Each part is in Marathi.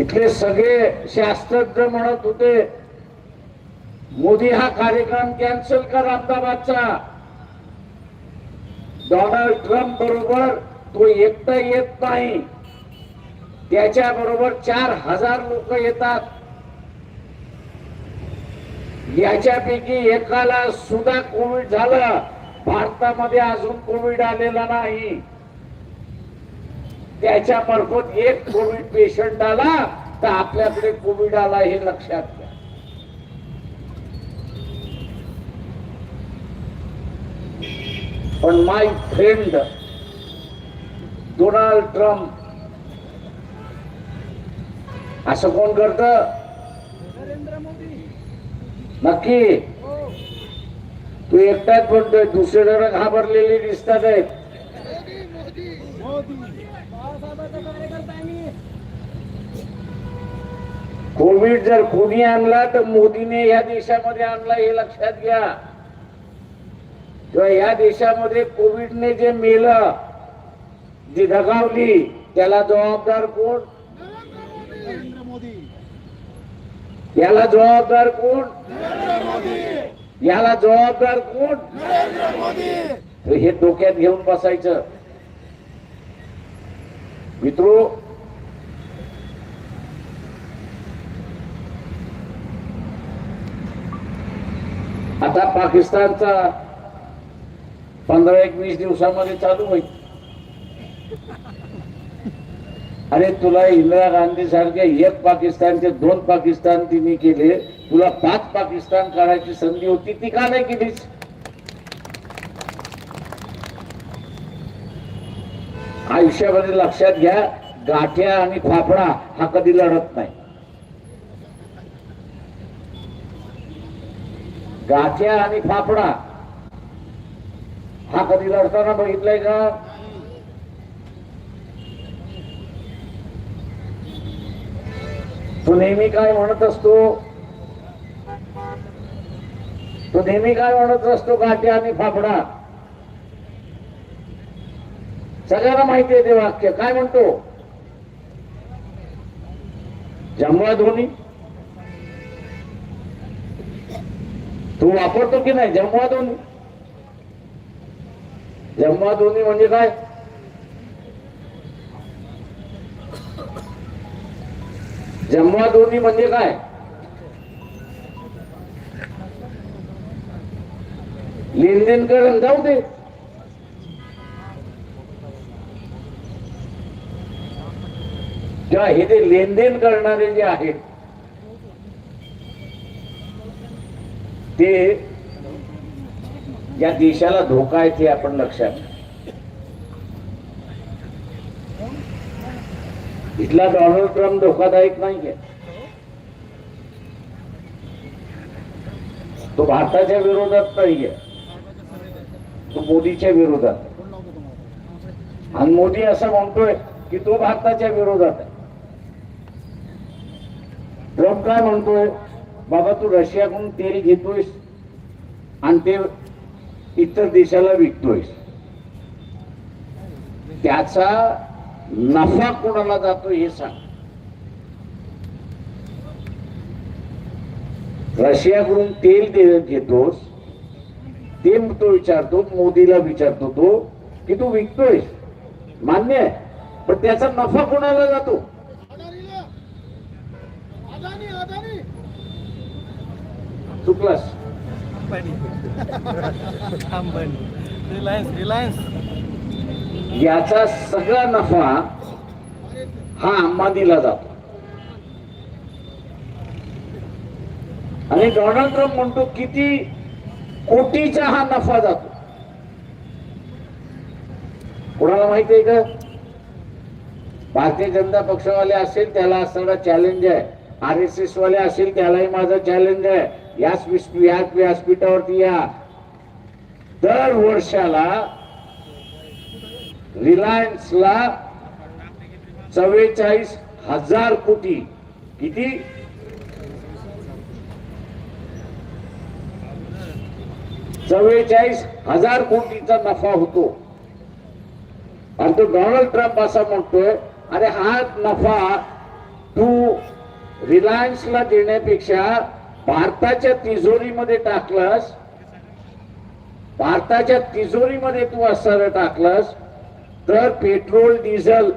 इथले सगळे शास्त्रज्ञ म्हणत होते मोदी हा कार्यक्रम कॅन्सल कर अहमदाबादचा. डोनाल्ड ट्रम्प बरोबर तो एकटा येत नाही. त्याच्या बरोबर चार हजार लोक येतात. याच्यापैकी एकाला सुद्धा कोविड झालं. भारतामध्ये अजून कोविड आलेला नाही. त्याच्या मार्फत एक कोविड पेशंट आला. तर आपल्याकडे कोविड आला हे लक्षात घ्या. पण माय फ्रेंड डोनाल्ड ट्रम्प असं कोण करत? नरेंद्र मोदी. नक्की. हो. तू एकटाच म्हणतोय दुसरे जण घाबरलेले दिसतात आहेत मोदी मोदी मोदी बाळासाहेबांचा कार्यकर्ता आहे मी कोविड जर कोणी आणला तर मोदीने या देशामध्ये आणला हे लक्षात घ्या. किंवा या देशामध्ये कोविडने जे मेलं जी दगावली त्याला जबाबदार कोण? नरेंद्र मोदी. याला जबाबदार कोण? याला जबाबदार कोण? नरेंद्र मोदी. तर हे डोक्यात घेऊन बसायचं. मित्रो आता पाकिस्तानचा पंधरा एक वीस दिवसामध्ये चालू होईल. अरे तुला इंदिरा गांधी सारखे एक पाकिस्तानचे दोन पाकिस्तान तिने केले तुला पाच पाकिस्तान करायची संधी होती ती का नाही केलीस? आयुष्यामध्ये लक्षात घ्या गाठ्या आणि फाफडा हा कधी लढत नाही. गाच्या आणि फाफडा. हा कधी लढताना बघितलाय का? तो नेहमी काय म्हणत असतो? तो नेहमी काय म्हणत असतो गाठ्या आणि फाफडा? सगळ्यांना माहिती आहे ते वाक्य. काय म्हणतो? जमवा धोनी. तू वापरतो की नाही? जमवा धोनी जमवा धोनी म्हणजे काय? जमवा धोनी म्हणजे काय? लेनदेन करून जाऊ दे. किंवा हे जे लेनदेन करणारे जे आहेत ते या देशाला धोका आहे ते आपण लक्षात इथला डोनाल्ड ट्रम्प धोकादायक नाहीये तो भारताच्या विरोधात नाहीये तो मोदीच्या विरोधात. आणि मोदी असं म्हणतोय की तो भारताच्या विरोधात आहे. ट्रम्प काय म्हणतोय? बाबा तू रशियाकडून तेल घेतोयस आणि ते इतर देशाला विकतोयस. त्याचा नफा कोणाला जातो हे सांग. रशियाकडून तेल घेतोस ते तो विचारतो मोदीला विचारतो तो की तू विकतोयस. मान्य आहे. पण त्याचा नफा कोणाला जातो? अदानी अदानी चुकलास रिलायन्स रिलायन्स याचा सगळा नफा हा अंबानीला जातो. आणि डोनाल्ड ट्रम्प म्हणतो किती कोटीचा हा नफा जातो. कोणाला माहिती आहे का? भारतीय जनता पक्षवाले असेल त्याला असणारा चॅलेंज आहे. आर एस एस वाले असेल त्यालाही माझा चॅलेंज आहे. याच याच व्यासपीठावरती या. दर वर्षाला रिलायन्सला चव्वेचाळीस हजार कोटी. किती? चव्वेचाळीस हजार कोटीचा नफा होतो. आणि तो डोनाल्ड ट्रम्प असा म्हणतोय अरे हा नफा तू रिलायन्सला देण्यापेक्षा भारताच्या तिजोरीमध्ये टाकलास भारताच्या तिजोरीमध्ये तू असणारं टाकलास तर पेट्रोल डिझेल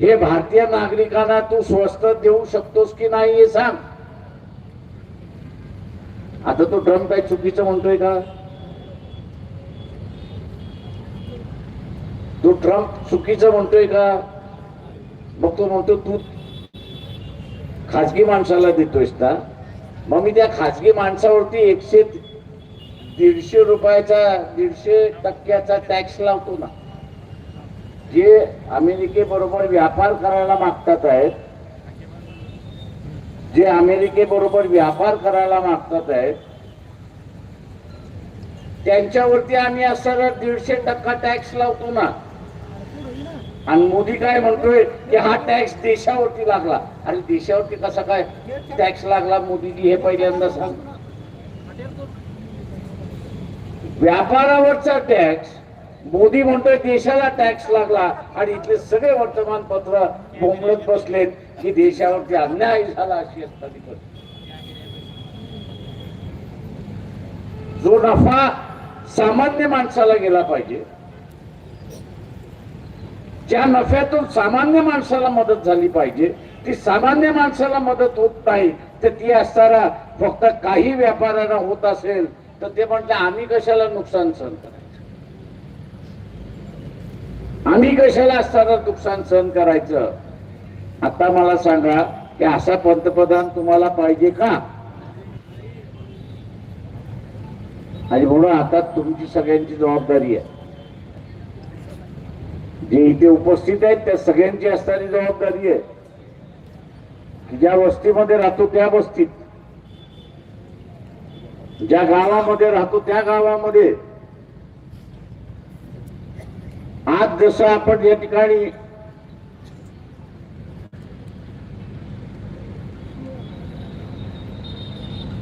हे भारतीय नागरिकांना तू स्वस्त देऊ शकतोस की नाही हे सांग. आता तो ट्रम्प काय चुकीचं म्हणतोय का? तो ट्रम्प चुकीचं म्हणतोय का? मग तो म्हणतो तू खाजगी माणसाला देतोयस ना? मग मी त्या खाजगी माणसावरती एकशे दीडशे रुपयाचा दीडशे टक्क्याचा टॅक्स लावतो ना. जे अमेरिकेबरोबर व्यापार करायला मागतात आहेत जे अमेरिकेबरोबर व्यापार करायला मागतात आहेत त्यांच्यावरती आम्ही असं दीडशे टक्का टॅक्स लावतो ना. आणि मोदी काय म्हणतोय की हा टॅक्स देशावरती लागला. आणि देशावरती कसा काय टॅक्स लागला मोदीजी हे पहिल्यांदा सांग. व्यापारावरचा टॅक्स मोदी म्हणतोय देशाला टॅक्स लागला आणि इथले सगळे वर्तमानपत्र बोंबलत बसलेत की देशावरती अन्याय झाला अशी असतात जो नफा सामान्य माणसाला गेला पाहिजे ज्या नफ्यातून सामान्य माणसाला मदत झाली पाहिजे ती सामान्य माणसाला मदत होत नाही तर ती असताना फक्त काही व्यापाऱ्यांना होत असेल तर ते म्हणते आम्ही कशाला नुकसान सहन करायचं? आम्ही कशाला असताना नुकसान सहन करायचं? आता मला सांगा की असा पंतप्रधान तुम्हाला पाहिजे का? आणि म्हणून आता तुमची सगळ्यांची जबाबदारी आहे. जे इथे उपस्थित आहेत त्या सगळ्यांची असणारी जबाबदारी आहे. की ज्या वस्तीमध्ये राहतो त्या वस्तीत. ज्या गावामध्ये राहतो त्या गावामध्ये. आज जसं आपण या ठिकाणी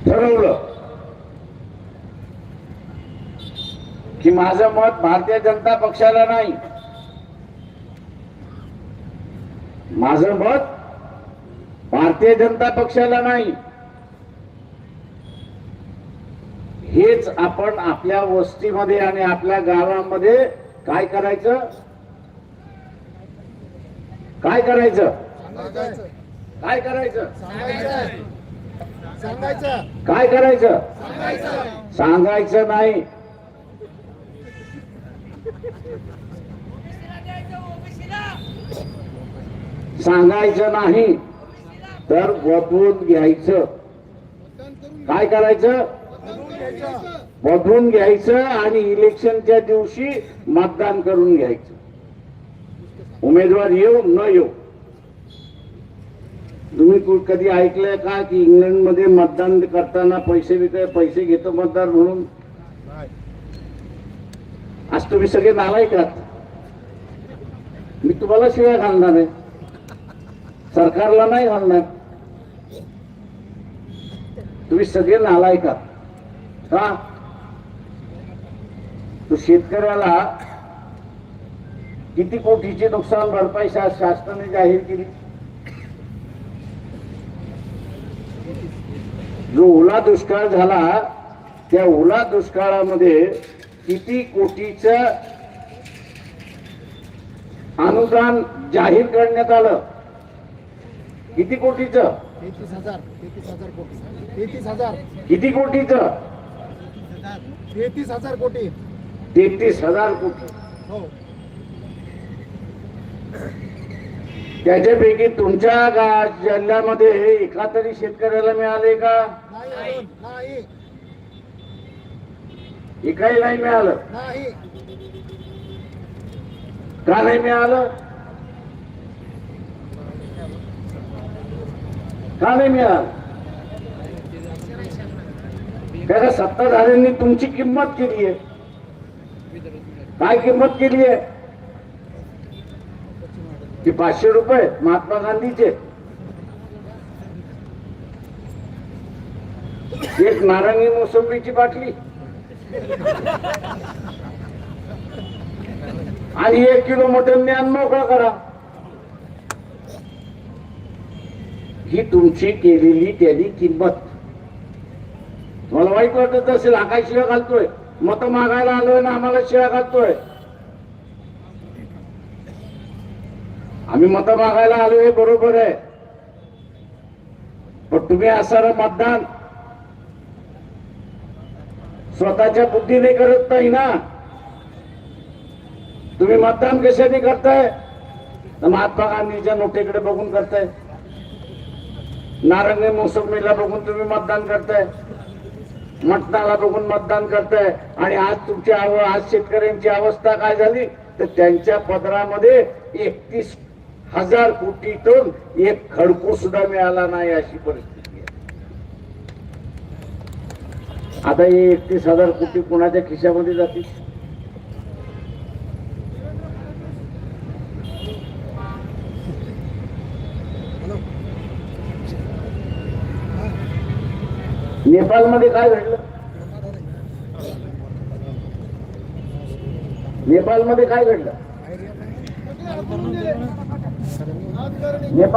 ठरवलं की माझं मत भारतीय जनता पक्षाला नाही. माझं मत भारतीय जनता पक्षाला नाही. हेच आपण आपल्या वस्तीमध्ये आणि आपल्या गावामध्ये काय करायचं? काय करायचं? काय करायचं? काय करायचं? सांगायचं. सांगायचं नाही. सांगायचं नाही तर बदवून घ्यायचं. काय करायचं? बदवून घ्यायचं बदलून घ्यायचं आणि इलेक्शनच्या दिवशी मतदान करून घ्यायचं. उमेदवार येऊ न येऊ. तुम्ही कधी ऐकलंय का की इंग्लंडमध्ये मतदान करताना पैसे विकय पैसे घेतो मतदार म्हणून? आज तुम्ही सगळे नालायकात मी तुम्हाला शिवाय घालणार आहे. सरकारला नाही घालणार तुम्ही सगळे नालाय का तो शेतकऱ्याला किती कोटीची नुकसान भरपाई शासनाने जाहीर केली? जो ओला दुष्काळ झाला त्या ओला दुष्काळामध्ये किती कोटीचं अनुदान जाहीर करण्यात आलं? किती कोटीचं? तेहतीस हजार तेहतीस हजार कोटी. तेहतीस हजार. किती कोटीचं? तेहतीस हजार कोटी. तेहतीस हजार कोटी. हो. त्याच्यापैकी तुमच्या गा- जिल्ह्यामध्ये एका तरी शेतकऱ्याला मिळाले का? नाही एकाही नाही मिळालं. नाही. का नाही मिळालं? का नाही मिळाल. त्याच्या सत्ताधाऱ्यांनी तुमची किंमत केली आहे. काय किंमत केली आहे? ती पाचशे रुपये महात्मा गांधीचे. एक नारंगी मोसंबीची बाटली. आणि एक किलो मटन द्या मोकळा करा. ही तुमची केलेली त्याली किंमत. मला वाईट वाटत असेल आकाश शिव्या घालतोय. मत मागायला आलोय ना आम्हाला शिव्या घालतोय. आम्ही मत मागायला आलोय हे बरोबर आहे. पण तुम्ही असणार मतदान स्वतःच्या बुद्धीने करत नाही ना. तुम्ही मतदान कशाने करताय? महात्मा गांधीच्या नोटेकडे बघून करताय. नारंगी मोसंबीला बघून तुम्ही मतदान करताय. मटणाला बघून मतदान करताय. आणि आज तुमची आज शेतकऱ्यांची अवस्था काय झाली? तर त्यांच्या पदरामध्ये एकतीस हजार कोटीतून एक खडकू सुद्धा मिळाला नाही अशी परिस्थिती आहे. आता हे एकतीस हजार कोटी कुणाच्या खिशामध्ये जातील? नेपाळमध्ये काय घडलं? नेपाळमध्ये काय घडलं? नेपाळ